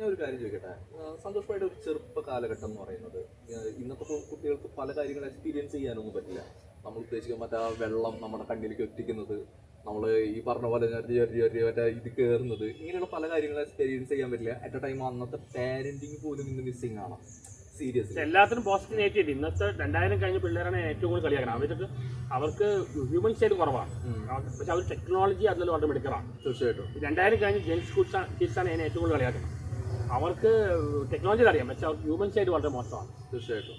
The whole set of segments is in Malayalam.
ഞാൻ ഒരു കാര്യം ചോദിക്കട്ടെ. സന്തോഷമായിട്ട് ഒരു ചെറുപ്പ കാലഘട്ടം എന്ന് പറയുന്നത് ഇന്നത്തെ കുട്ടികൾക്ക് പല കാര്യങ്ങൾ എക്സ്പീരിയൻസ് ചെയ്യാനൊന്നും പറ്റില്ല. നമ്മൾ ഉദ്ദേശിക്കുന്ന മറ്റേ ആ വെള്ളം നമ്മുടെ കണ്ണിലേക്ക് ഒറ്റിക്കുന്നത് നമ്മൾ ഈ പറഞ്ഞ പോലെ ഞെരടി ഞെരടി ഞെരടി മറ്റേ ഇത് കയറുന്നത് ഇങ്ങനെയുള്ള പല കാര്യങ്ങളും എക്സ്പീരിയൻസ് ചെയ്യാൻ പറ്റില്ല. അറ്റ് എ ടൈം അന്നത്തെ പാരന്റിങ് പോലും ഇന്ന് മിസ്സിങ് ആണ്. സീരിയസ് എല്ലാത്തിനും പോസിറ്റീവ് നെഗറ്റീവ് ഇന്നത്തെ രണ്ടായിരം കഴിഞ്ഞ പിള്ളേരാണ് ഏറ്റവും കൂടുതൽ കളിയാക്കണം അവർക്ക് അവർക്ക് ഹ്യൂമൻ സൈഡ് കുറവാണ്. പക്ഷെ അവർ ടെക്നോളജി അതിൽ വളരെ മിടുക്കറാണ് തീർച്ചയായിട്ടും. രണ്ടായിരം കഴിഞ്ഞ് ജെൻസ് കിഡ്സാണ് കിഡ്സാണ് അതിനെ ഏറ്റവും കൂടുതൽ കളിയാക്കുന്നത്. അവർക്ക് ടെക്നോളജി അറിയാം. പക്ഷെ അവർക്ക് ഹ്യൂമൻ സൈഡ് വളരെ മോശമാണ്. തീർച്ചയായിട്ടും.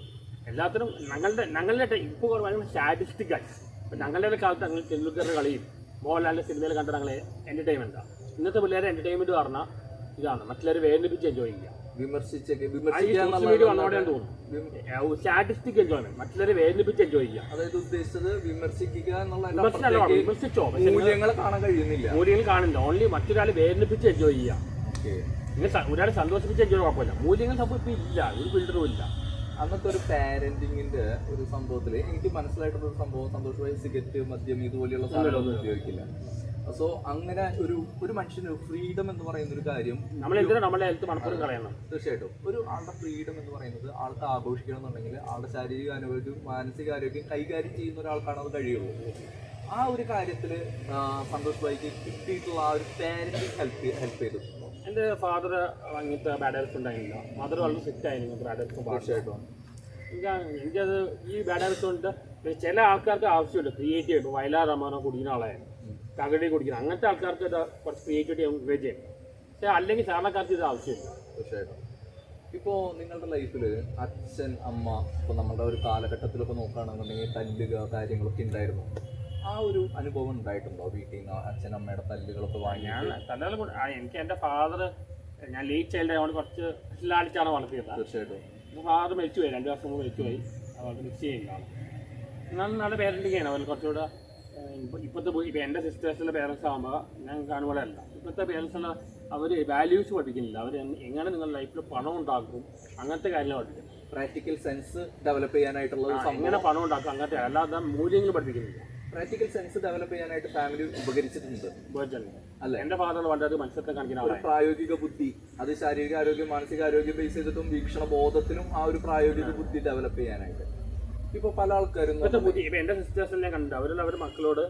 എല്ലാത്തിനും ഞങ്ങളുടെ ഞങ്ങളുടെ ഇപ്പോൾ ഭയങ്കര സ്റ്റാറ്റിസ്റ്റിക് ആയി ഇപ്പം ഞങ്ങളുടെ കാലത്ത് ഞങ്ങൾ തെണ്ടുൽക്കറുടെ കളിയും മോഹൻലാലിന്റെ സിനിമയിൽ കണ്ട ഞങ്ങളെ എന്റർടൈൻമെന്റാണ് ഇന്നത്തെ പിള്ളേരെ എന്റർടൈൻമെന്റ് പറഞ്ഞാൽ ഇതാണ്. മറ്റുള്ളവർ വേദനിപ്പിച്ച് എൻജോയ് ചെയ്യുക. വിമർശിച്ചൊക്കെ സ്റ്റാറ്റിസ്റ്റിക് എൻജോയ്മെന്റ് മറ്റുള്ളവരെ വേദനിപ്പിച്ച് എൻജോയ് ചെയ്യുക. അതായത് ഉദ്ദേശിച്ചത് വിമർശിക്കുക എന്നുള്ള വിമർശിച്ചോ? മൂല്യങ്ങൾ കാണാൻ കഴിയുന്നില്ല. മൂല്യങ്ങൾ കാണില്ല ഓൺലി മറ്റൊരാളെ വേദനിപ്പിച്ച് എൻജോയ് ചെയ്യുക. ഓക്കെ. നിങ്ങൾ ഒരാളെ സന്തോഷിപ്പിച്ചാൽ എൻജോയ് കുഴപ്പമില്ല മൂല്യങ്ങൾ സംഭവം ഇല്ല. ഒരു ഫിൽറ്ററും ഇല്ല. അന്നത്തെ ഒരു പാരന്റിങ്ങിന്റെ ഒരു സംഭവത്തിൽ എനിക്ക് മനസ്സിലായിട്ടുള്ള ഒരു സംഭവം സന്തോഷമായി സിഗരറ്റ് മദ്യം ഇതുപോലെയുള്ള സാധനങ്ങളൊന്നും ഉപയോഗിക്കില്ല. സോ അങ്ങനെ ഒരു ഒരു മനുഷ്യന് ഫ്രീഡം എന്ന് പറയുന്ന ഒരു കാര്യം നമ്മളെ ഹെൽത്ത് മണപ്പുറം കളയണം? തീർച്ചയായിട്ടും. ഒരു ആളുടെ ഫ്രീഡം എന്ന് പറയുന്നത് ആൾക്ക് ആഘോഷിക്കണം എന്നുണ്ടെങ്കിൽ ആളുടെ ശാരീരിക ആരോഗ്യം മാനസിക ആരോഗ്യം കൈകാര്യം ചെയ്യുന്ന ഒരാൾക്കാണ് അത് കഴിയുള്ളൂ. ആ ഒരു കാര്യത്തിൽ സന്തോഷ് ഭായിക്ക് കിട്ടിയിട്ടുള്ള ആ ഒരു പാരന്റിങ് ഹെൽപ്പ് ഹെൽപ്പ് ചെയ്തിട്ടുണ്ടോ എന്റെ ഫാദർ അങ്ങനത്തെ ബാഡ് ഹെൽത്ത് ഉണ്ടായിരുന്നില്ല. മദർ വളരെ സെറ്റ് ആയിരുന്നു ബാഡ് ഹെൽത്ത് ഭാഷയായിട്ടും എനിക്ക് എനിക്കത് ഈ ബാഡ് ഹെൽത്ത് കൊണ്ട് ചില ആൾക്കാർക്ക് ആവശ്യമില്ല. ക്രിയേറ്റീവ് ഇപ്പോൾ വയലാർ റമാനോ കുടിക്കുന്ന ആളായിരുന്നു. തകടി കുടിക്കുന്ന. അങ്ങനത്തെ ആൾക്കാർക്ക് ഇത് കുറച്ച് ക്രിയേറ്റിവിറ്റി എൻകറേജ് ചെയ്യും. പക്ഷേ അല്ലെങ്കിൽ സാധാരണക്കാർക്ക് ഇത് ആവശ്യമില്ല. തീർച്ചയായിട്ടും ഇപ്പോൾ നിങ്ങളുടെ ലൈഫിൽ അച്ഛൻ അമ്മ ഇപ്പോൾ നമ്മളുടെ ഒരു കാലഘട്ടത്തിലൊക്കെ നോക്കുകയാണെന്നുണ്ടെങ്കിൽ തല്ലുക കാര്യങ്ങളൊക്കെ ഉണ്ടായിരുന്നു? ആ ഒരു അനുഭവം ഉണ്ടായിട്ടുണ്ടോ? വീട്ടിൽ നിന്ന് അച്ഛൻ അമ്മയുടെ തല്ലുകളൊക്കെ വാങ്ങി ഞാൻ തല്ലുകൾ കൊണ്ട് ആ, എനിക്ക് എന്റെ ഫാദർ ഞാൻ ലേറ്റ് ചൈൽഡ് ആയതുകൊണ്ട് കുറച്ച് ലാളിച്ചാണ് വളർത്തിയത്. തീർച്ചയായിട്ടും. ഫാദർ മരിച്ചു പോയി രണ്ട് വർഷം മുമ്പ് മരിച്ചു പോയി അവർക്ക് മിസ് ചെയ്യുന്നതാണ് നല്ല പേരന്റിങ് ആണ്. അവർ കുറച്ചുകൂടെ ഏഹ്, പോയി ഇപ്പോഴത്തെ ഇപ്പോൾ എന്റെ സിസ്റ്റേഴ്സിന്റെ പേരൻസ് ആകുമ്പോൾ ഞാൻ കാണുമ്പോൾ അല്ല. ഇപ്പോഴത്തെ പേരൻസിന് അവർ വാല്യൂസ് പഠിക്കുന്നില്ല. അവർ എങ്ങനെ നിങ്ങളുടെ ലൈഫിൽ പണം ഉണ്ടാക്കും അങ്ങനത്തെ കാര്യങ്ങൾ പഠിക്കും. പ്രാക്ടിക്കൽ സെൻസ് ഡെവലപ്പ് ചെയ്യാനായിട്ടുള്ള ഒരു സംഭവം. എങ്ങനെ പണം ഉണ്ടാക്കും അങ്ങനത്തെ അല്ലാതെ മൂല്യങ്ങൾ പഠിപ്പിക്കുന്നില്ല. പ്രാക്ടിക്കൽ സെൻസ് ഡെവലപ്പ് ചെയ്യാനായിട്ട് ഫാമിലി ഉപകരിച്ചിട്ടുണ്ട്. ഉപയോഗിച്ചാൽ എന്റെ വളരെ കാണിക്കുന്ന ഒരു പ്രായോഗിക ബുദ്ധി. അത് ശാരീരിക ആരോഗ്യം മാനസിക ആരോഗ്യം ബേസ് ചെയ്തിട്ടും വീക്ഷണ ബോധത്തിനും ആ ഒരു പ്രായോഗിക ബുദ്ധി ഡെവലപ്പ് ചെയ്യാനായിട്ട്. ഇപ്പൊ പല ആൾക്കാരും എന്റെ സിസ്റ്റേഴ്സിനെ കണ്ടു അവരെല്ലാം അവരുടെ മക്കളോട്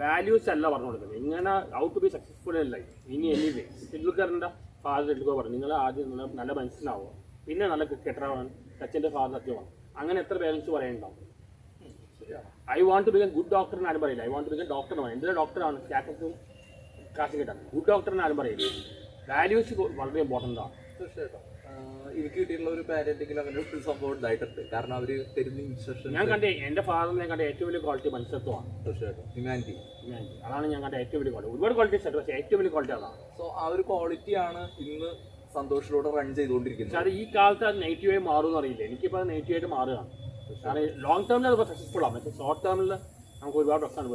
വാല്യൂസ് അല്ല പറഞ്ഞു കൊടുക്കുന്നത്. ഇങ്ങനെ ഹൗ ടു ബി സക്സസ്ഫുൾ അല്ല ലൈഫ് ഇനി എനിവേ ടെണ്ടുൽക്കറിന്റെ ഫാദർ ടെണ്ടുൽക്കർ പറഞ്ഞു. നിങ്ങൾ ആദ്യം നല്ല നല്ല മനസ്സിലാവുക. പിന്നെ നല്ല ക്രിക്കറ്ററാവാൻ സച്ചിന്റെ ഫാദർ സത്യമാണ്. അങ്ങനെ എത്ര parents പറയുന്നുണ്ടാവും I want to become good doctor എന്ന് ആരും പറയില്ല. I want to become doctor ആണ്? എന്തിനാ ഡോക്ടറാണ് സ്റ്റാറ്റസും കിട്ടാൻ ഗുഡ് ഡോക്ടർ എന്ന് ആരും പറയില്ല. വാല്യൂസ് വളരെ ഇമ്പോർട്ടന്റ് ആണ്. തീർച്ചയായിട്ടും. എനിക്ക് കിട്ടിയിട്ടുള്ള ഒരു പാരന്റിങ്ങിൽ അങ്ങനെ ഒരു സംഭവം ഉണ്ടായിട്ടുണ്ട്. കാരണം അവർ തരുന്ന ഇൻസ്ട്രക്ഷൻ ഞാൻ കണ്ട എന്റെ ഫാദറിനെ കണ്ട ഏറ്റവും വലിയ ക്വാളിറ്റി മനുഷ്യത്വമാണ്. തീർച്ചയായിട്ടും. ഹ്യൂമാനിറ്റി ഹ്യൂമാനിറ്റി അതാണ് ഞാൻ കണ്ട ഏറ്റവും വലിയ ക്വാളിറ്റി ഒരുപാട് ക്വാളിറ്റീസ് ഉണ്ട്. പക്ഷേ ഏറ്റവും വലിയ ക്വാളിറ്റി അതാണ്. സോ ആ ഒരു ക്വാളിറ്റിയാണ് ഇന്ന് സന്തോഷത്തോടെ റൺ പക്ഷെ ചെയ്തുകൊണ്ടിരിക്കുന്നത് അത് ഈ കാലത്ത് അത് നെഗറ്റീവായി മാറുമെന്ന് അറിയില്ല. എനിക്കിപ്പോൾ അത് നെഗറ്റീവായിട്ട് മാറുകയാണ്. കാരണം ലോങ് ടേമിൽ അത് സക്സസ്ഫുൾ ആണ് പക്ഷേ ഷോർട്ട് ടേമിൽ നമുക്ക് ഒരുപാട് പ്രശ്നമാണ്